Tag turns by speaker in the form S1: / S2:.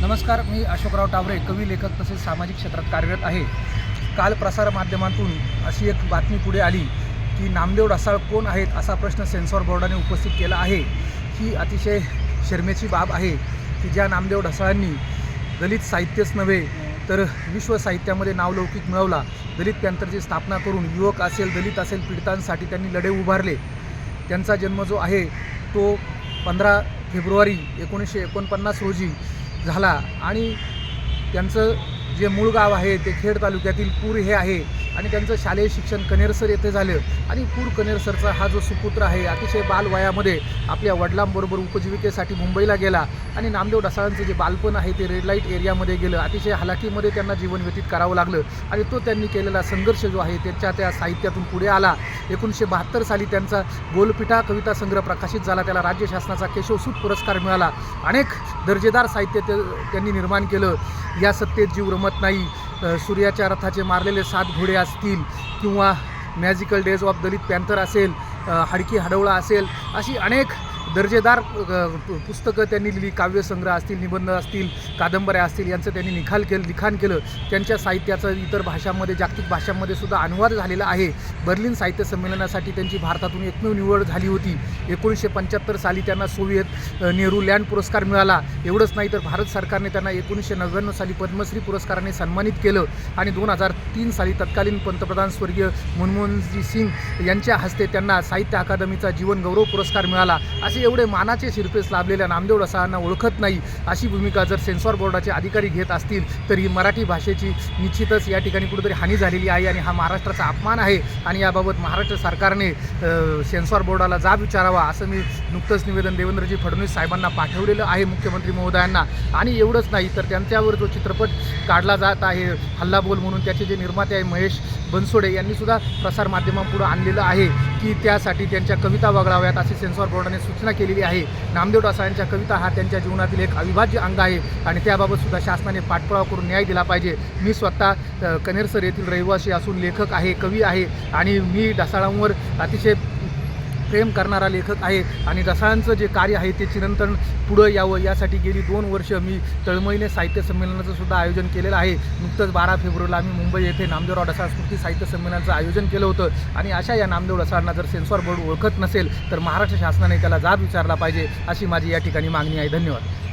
S1: नमस्कार मी अशोकराव टावरे कवी लेखक तसेच सामाजिक क्षेत्रात कार्यरत आहे. काल प्रसारमाध्यमातून अशी एक बातमी पुढे आली की नामदेव ढसाळ कोण आहेत असा प्रश्न सेन्सॉर बोर्डाने उपस्थित केला आहे. ही अतिशय शर्मेची बाब आहे की ज्या नामदेव ढसाळांनी दलित साहित्यच नव्हे तर विश्व साहित्यामध्ये नावलौकिक मिळवला. दलित पॅंथरची स्थापना करून युवक असेल दलित असेल पीडितांसाठी त्यांनी लढे उभारले. त्यांचा जन्म जो आहे तो पंधरा फेब्रुवारी एकोणीसशे एकोणपन्नास रोजी झाला. आणि त्यांचं जे मूळ गाव आहे ते खेड तालुक्यातील पूर हे आहे. आणि त्यांचं शालेय शिक्षण कनेरसर येथे झालं. आणि पूर कनेरसरचा हा जो सुपुत्र आहे अतिशय बालवयामध्ये आपल्या वडिलांबरोबर उपजीविकेसाठी मुंबईला गेला. आणि नामदेव ढसाळांचं जे बालपण आहे ते रेड लाइट एरियामध्ये गेलं. अतिशय हलाखीमध्ये त्यांना जीवन व्यतीत करावं लागलं. आणि तो त्यांनी केलेला संघर्ष जो आहे त्याच्या त्या साहित्यातून पुढे आला. एकोणीसशे बहात्तर साली त्यांचा गोलपिठा कविता संग्रह प्रकाशित झाला. त्याला राज्य शासनाचा केशवसूत पुरस्कार मिळाला. अनेक दर्जेदार साहित्य त्यांनी निर्माण केलं. या सत्तेत जीव रमत नाही. सूर्याच्या रथाचे मारलेले सात घोडे असतील किंवा magical days of Dalit Panther असेल हडकी हाडकी हडवळा असेल अशी अनेक दर्जेदार पुस्तकं त्यांनी लिहिली काव्यसंग्रह असतील निबंध असतील कादंबऱ्या असतील यांचं त्यांनी निखाल केलं लिखाण केलं. त्यांच्या साहित्याचं इतर भाषांमध्ये जागतिक भाषांमध्ये सुद्धा अनुवाद झालेला आहे. बर्लिन साहित्य संमेलनासाठी त्यांची भारतातून एकमेव निवड झाली होती. एकोणीसशे पंच्याहत्तर साली त्यांना सोवियत नेहरू लँड पुरस्कार मिळाला. एवढंच नाही तर भारत सरकारने त्यांना एकोणीसशे नव्याण्णव साली पद्मश्री पुरस्काराने सन्मानित केलं आणि दोन हजार तीन साली तत्कालीन पंतप्रधान स्वर्गीय मनमोहनजी सिंग यांच्या हस्ते त्यांना साहित्य अकादमीचा जीवन गौरव पुरस्कार मिळाला. असे एवढे मानाचे शिरपेस लाभलेल्या नामदेव रसाळांना ओळखत नाही अशी भूमिका जर सेन्सॉर बोर्डाचे अधिकारी घेत असतील तर ही मराठी भाषेची निश्चितच या ठिकाणी कुठेतरी हानी झालेली आहे आणि हा महाराष्ट्राचा अपमान आहे. आणि याबाबत महाराष्ट्र सरकारने सेन्सॉर बोर्डाला जाब विचारावा असं मी नुकतंच निवेदन देवेंद्रजी फडणवीस साहेबांना पाठवलेलं आहे मुख्यमंत्री महोदयांना. आणि एवढंच नाही तर त्यांच्यावर जो चित्रपट काढला जात आहे हल्लाबोल म्हणून त्याचे जे निर्माते आहे महेश बनसोडे यांनीसुद्धा प्रसारमाध्यमांपुढं आणलेलं आहे की त्यासाठी त्यांच्या कविता वगळाव्यात असे सेन्सॉर बोर्डाने सूचना रचना केलेली आहे. नामदेव डासाळ्यांच्या कविता हा त्यांच्या जीवनातील एक अविभाज्य अंग आहे आणि त्याबाबत सुद्धा शासनाने पाठपुरावा करून न्याय दिला पाहिजे. मी स्वतः कनेरसर येथील रहिवासी असून लेखक आहे कवी आहे आणि मी डासाळांवर अतिशय प्रेम करणारा लेखक आहे. आणि रसाळांचं जे कार्य आहे ते चिरंतन पुढं यावं. यासाठी गेली दोन वर्ष मी तळमळीने साहित्य संमेलनाचं सुद्धा आयोजन केलेलं आहे. नुकतंच बारा फेब्रुवारीला आम्ही मुंबई येथे नामदेवराव ढसाळ स्मृती साहित्य संमेलनाचं आयोजन केलं होतं. आणि अशा या नामदेव ढसाळांना जर सेन्सॉर बोर्ड ओळखत नसेल तर महाराष्ट्र शासनाने त्याला जाब विचारला पाहिजे अशी माझी या ठिकाणी मागणी आहे. धन्यवाद.